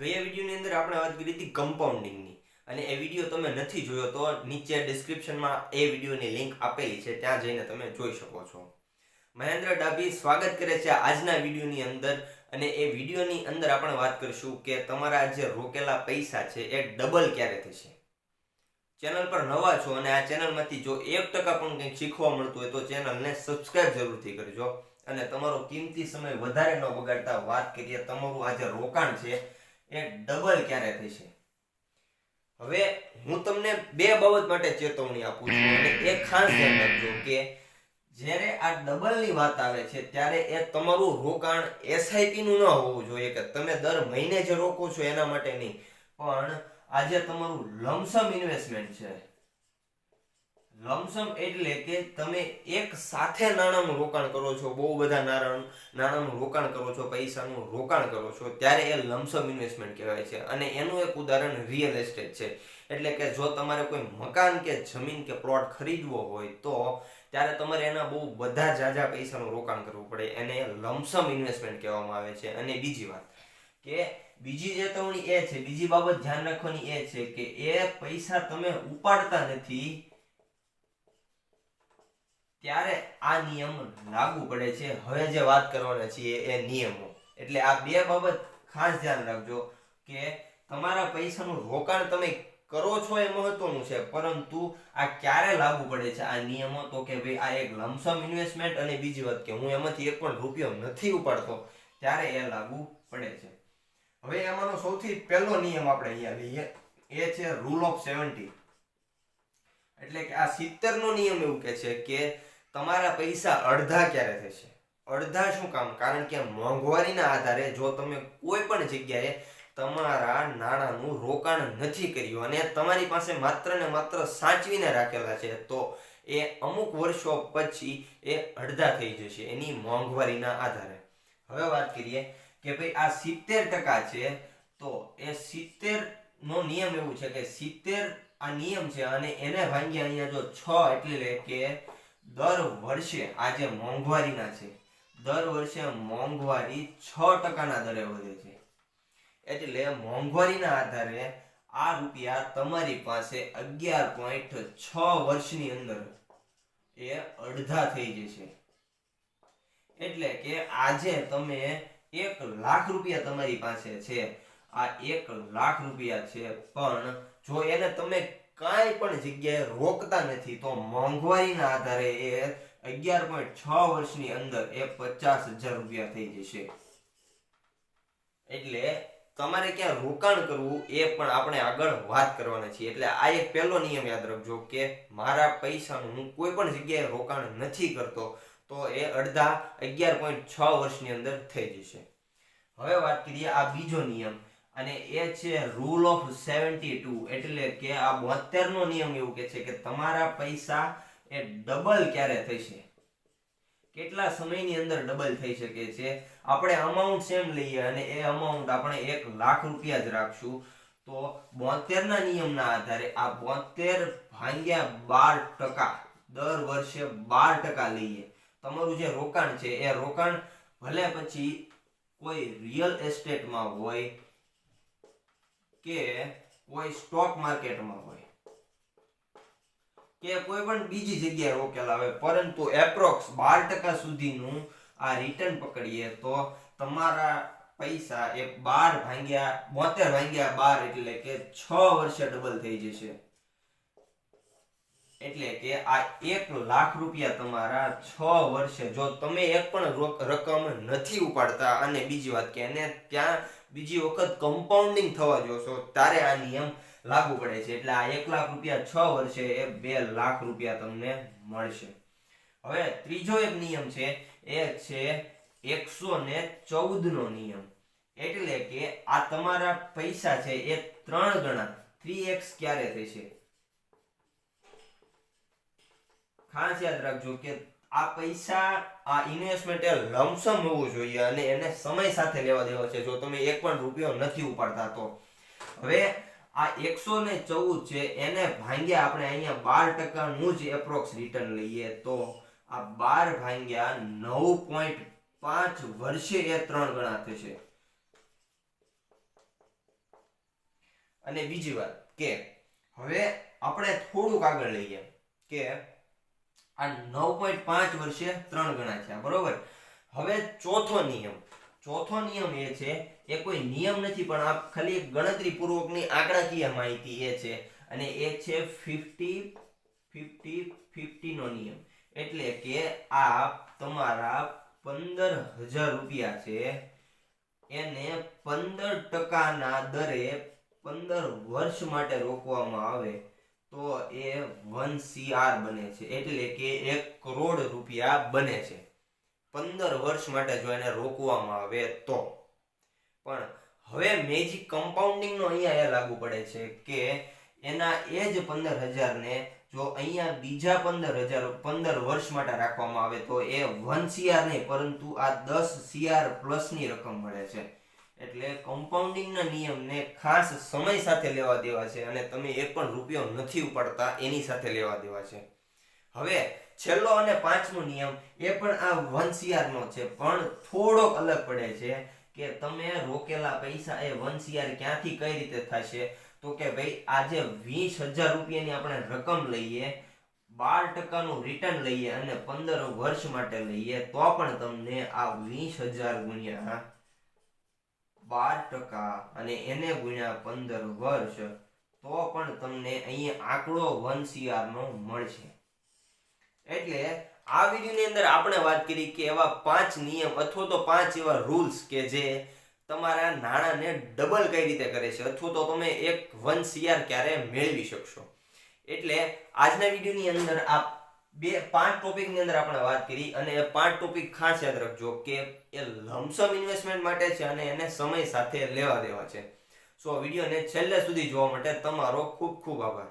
ગયા વિડીયોની અંદર આપણે વાત કરી હતી કમ્પાઉન્ડિંગની અને એ વીડિયો તમે નથી જોયો તો નીચે ડિસ્ક્રિપ્શનમાં એ વિડીયોની લિંક આપેલી છે, ત્યાં જઈને તમે જોઈ શકો છો. મહેન્દ્ર ડાભી, સ્વાગત કરે છે આજના વિડીયોની અંદર. અને એ વિડીયોની અંદર આપણે વાત કરીશું કે તમારા જે રોકેલા પૈસા છે એ ડબલ ક્યારે થશે. ચેનલ પર નવા છો અને આ ચેનલમાંથી જો એક ટકા પણ કંઈક શીખવા મળતું હોય તો ચેનલને સબસ્ક્રાઇબ જરૂરથી કરજો. અને તમારો કિંમતી સમય વધારે ન બગાડતા વાત કરીએ, તમારું આ જે રોકાણ છે એ ડબલ ક્યારે થશે હવે હું તમને બે બાબત માટે ચેતવણી આપું છું અને એ ખાસ ધ્યાન રાખજો કે જ્યારે આ ડબલની વાત આવે છે, ત્યારે એ તમારું રોકાણ એસઆઈપી નું ન હોવું જોઈએ કે તમે દર મહિને જે રોકો છો એના માટે નહીં. પણ આજે તમારું લમસમ ઇન્વેસ્ટમેન્ટ છે. લમસમ એટલે કે તમે એક સાથે નાણાંનું રોકાણ કરો છો, બહુ બધા નાણાં નાણાંનું રોકાણ કરો છો, પૈસાનું રોકાણ કરો છો, ત્યારે એ લમસમ ઇન્વેસ્ટમેન્ટ કહેવાય છે. અને એનું એક ઉદાહરણ રિયલ એસ્ટેટ છે. એટલે કે જો તમારે કોઈ મકાન કે જમીન કે પ્લોટ ખરીદવો હોય તો ત્યારે તમારે એના બહુ બધા જાજા પૈસાનું રોકાણ કરવું પડે. એને લમસમ ઇન્વેસ્ટમેન્ટ કહેવામાં આવે છે. અને બીજી વાત કે બીજી ચેતવણી એ છે, બીજી બાબત ધ્યાન રાખવાની એ છે કે એ પૈસા તમે ઉપાડતા નથી ત્યારે આ નિયમ લાગુ પડે છે. હવે જે વાત કરવાના છીએ એ નિયમો. એટલે આ બે બાબત ખાસ ધ્યાન રાખજો કે તમારા પૈસાનું રોકાણ તમે કરો છો એ મહત્વનું છે, પરંતુ આ ક્યારે લાગુ પડે છે આ નિયમો? તો કે ભાઈ આ એક લમસમ ઇન્વેસ્ટમેન્ટ અને બીજી વાત કે હું એમાંથી એક પણ રૂપિયો નથી ઉપાડતો, ત્યારે એ લાગુ પડે છે. હવે એમાંનો સૌથી પહેલો નિયમ આપણે અહીંયા લઈએ, એ છે રૂલ ઓફ સેવન્ટી એટલે કે આ સિત્તેર નો નિયમ એવું કે છે કે તમારા પૈસા અડધા ક્યારે થશે? અડધા શું કામ? કારણ કે મોંઘવારીના આધારે જો તમે કોઈ પણ જગ્યાએ તમારા નાણાંનું રોકાણ નથી કર્યું અને તમારી પાસે માત્ર ને માત્ર સાચવીને રાખેલા છે, તો એ અમુક વર્ષો પછી એ અડધા થઈ જશે એની મોંઘવારીના આધારે. હવે વાત કરીએ કે ભાઈ આ સિત્તેર ટકા છે, તો એ સિત્તેર નો નિયમ એવું છે કે સિત્તેર આ નિયમ છે અને એને ભાંગ્યા અહીંયા જો છ એટલે કે દર વર્ષે આજે મોંઘવારીના છે. દર વર્ષે મોંઘવારી છ ટકાના દરે વધે છે. એટલે મોંઘવારીના આધારે આ રૂપિયા તમારી પાસે અગિયાર પોઈન્ટ છ વર્ષની અંદર એ અડધા થઈ જશે. એટલે કે આજે તમે એક લાખ રૂપિયા તમારી પાસે છે. આ એક લાખ રૂપિયા છે, પણ જો એને તમે કાંઈ પણ જગ્યાએ રોકતા નથી, તો મોંઘવારીના આધારે એ અગિયાર પોઈન્ટ છ વર્ષની અંદર એ પચાસ હજાર રૂપિયા થઈ જશે. એટલે તમારે ક્યાં રોકાણ કરવું એ પણ આપણે આગળ વાત કરવાના છીએ. એટલે આ એક પહેલો નિયમ યાદ રાખજો કે મારા પૈસાનું હું કોઈ પણ જગ્યાએ રોકાણ નથી કરતો, તો એ અડધા અગિયાર પોઈન્ટ છ વર્ષની અંદર થઈ જશે. હવે વાત કરીએ આ બીજો નિયમ. અને એ છે રૂલ ઓફ સેવન્ટી ટુ એટલે કે આ બોતેર નો નિયમ એવું કે છે કે તમારા પૈસા એ ડબલ ક્યારે થશે? કેટલા સમયની અંદર ડબલ થઈ શકે છે? આપણે અમાઉન્ટ સેમ લઈએ અને એ અમાઉન્ટ આપણે એક લાખ રૂપિયા જ રાખશું. તો બોતેર ના નિયમના આધારે આ બોતેર ભાંગ્યા બાર ટકા, દર વર્ષે બાર ટકા લઈએ. તમારું જે રોકાણ છે, એ રોકાણ ભલે પછી કોઈ રિયલ એસ્ટેટમાં હોય કે કોઈ સ્ટોક માર્કેટમાં હોય. કે કોઈ પણ બીજી જગ્યાએ રોકેલા હોય, પરંતુ એપ્રોક્સ બાર ટકા સુધીનું આ રિટર્ન પકડીએ તો તમારા પૈસા એ બાર ભાંગ્યા બોતેર ભાંગ્યા બાર એટલે કે છ વર્ષે ડબલ થઈ જશે. એટલે કે આ એક લાખ રૂપિયા તમારા છ વર્ષે જો તમે એક પણ રોક- રકમ નથી ઉપાડતા અને બીજી વાત કે એને ત્યાં બીજી વખત કમ્પાઉન્ડિંગ થવા જોશો ત્યારે આ નિયમ લાગુ પડે છે. એટલે આ એક લાખ રૂપિયા છ વર્ષે એ બે લાખ રૂપિયા તમને મળશે. હવે ત્રીજો એક નિયમ છે, એ છે એકસો ને ચૌદ નો નિયમ. એટલે કે આ તમારા પૈસા છે એ ત્રણ ગણા. થ્રી એક્સ ક્યારે થશે? ખાસ યાદ રાખજો કે આ પૈસા, આ ઇન્વેસ્ટમેન્ટ એ લમસમ હોવું જોઈએ અને એને સમય સાથે લેવા દેવા છે. જો તમે એક પણ રૂપિયો નથી ઉપાડતા તો. હવે આ એકસો ને ચૌદ છે, એને ભાંગ્યા આપણે અહીંયા બાર ટકાનું જ એપ્રોક્સ રિટર્ન લઈએ તો આ બાર ભાંગ્યા નવ પોઈન્ટ પાંચ વર્ષે એ ત્રણ ગણા થશે. અને બીજી વાત કે હવે આપણે થોડુંક આગળ લઈએ કે આ નવ પોઈન્ટ પાંચ વર્ષે ત્રણ ગણા છે બરોબર? હવે ચોથો નિયમ. ચોથો નિયમ એ છે, એ કોઈ નિયમ નથી, પણ આ ખાલી એક ગણતરી પૂર્વકની આંકડાકીય માહિતી એ છે. અને એ છે ફિફ્ટી ફિફ્ટી ફિફ્ટી નો નિયમ. એટલે કે આ તમારા પંદર હજાર રૂપિયા છે. એને પંદર ટકાના દરે પંદર વર્ષ માટે રોકવામાં આવે. તો એ વન સીઆર બને છે. એટલે કે એક કરોડ રૂપિયા બને છે. પંદર વર્ષ માટે જો એને રોકવામાં આવે તો. પણ હવે મેજિક કમ્પાઉન્ડિંગ નો અહીંયા એ લાગુ પડે છે કે એના એ જ પંદર હજારને જો અહીંયા બીજા પંદર હજાર, પંદર વર્ષ માટે રાખવામાં આવે તો એ વન સીઆર નહીં, પરંતુ આ દસ સીઆર પ્લસની રકમ મળે છે. એટલે કમ્પાઉન્ડિંગ ના નિયમને ખાસ સમય સાથે લેવા દેવા છે અને તમે એક પણ રૂપિયો નથી ઉપાડતા એની સાથે લેવા દેવા છે. હવે છેલ્લો અને પાંચમો નિયમ એ પણ આ વન સીઆર નો છે, પણ થોડોક અલગ પડે છે કે તમે રોકેલા પૈસા એ વન સીઆર ક્યાંથી કઈ રીતે થશે? તો કે ભાઈ, આજે વીસ હજાર રૂપિયાની આપણે રકમ લઈએ, બાર ટકાનું રિટર્ન લઈએ અને પંદર વર્ષ માટે લઈએ, તો પણ તમને આ વીસ હજાર ગુણ્યા બાર ટકા અને એને ગુણ્યા પંદર વર્ષ, તો પણ તમને અહીંયા આંકડો વન સીઆર નો મળશે. એટલે આ વિડીયોની અંદર આપણે વાત કરી કે એવા પાંચ નિયમ અથવા તો પાંચ એવા રૂલ્સ કે જે તમારા નાણાંને ડબલ કઈ રીતે કરે છે અથવા તો તમે એક વન સીઆર ક્યારે મેળવી શકશો. એટલે આજના વિડીયોની અંદર આ બે પાંચ ટોપિકની અંદર આપણે વાત કરી અને એ પાંચ ટોપિક ખાસ યાદ રાખજો કે એ લમસમ ઇન્વેસ્ટમેન્ટ માટે છે અને એને સમય સાથે લેવા દેવા છે. સો વિડીયોને છેલ્લે સુધી જોવા માટે તમારો ખૂબ ખૂબ આભાર.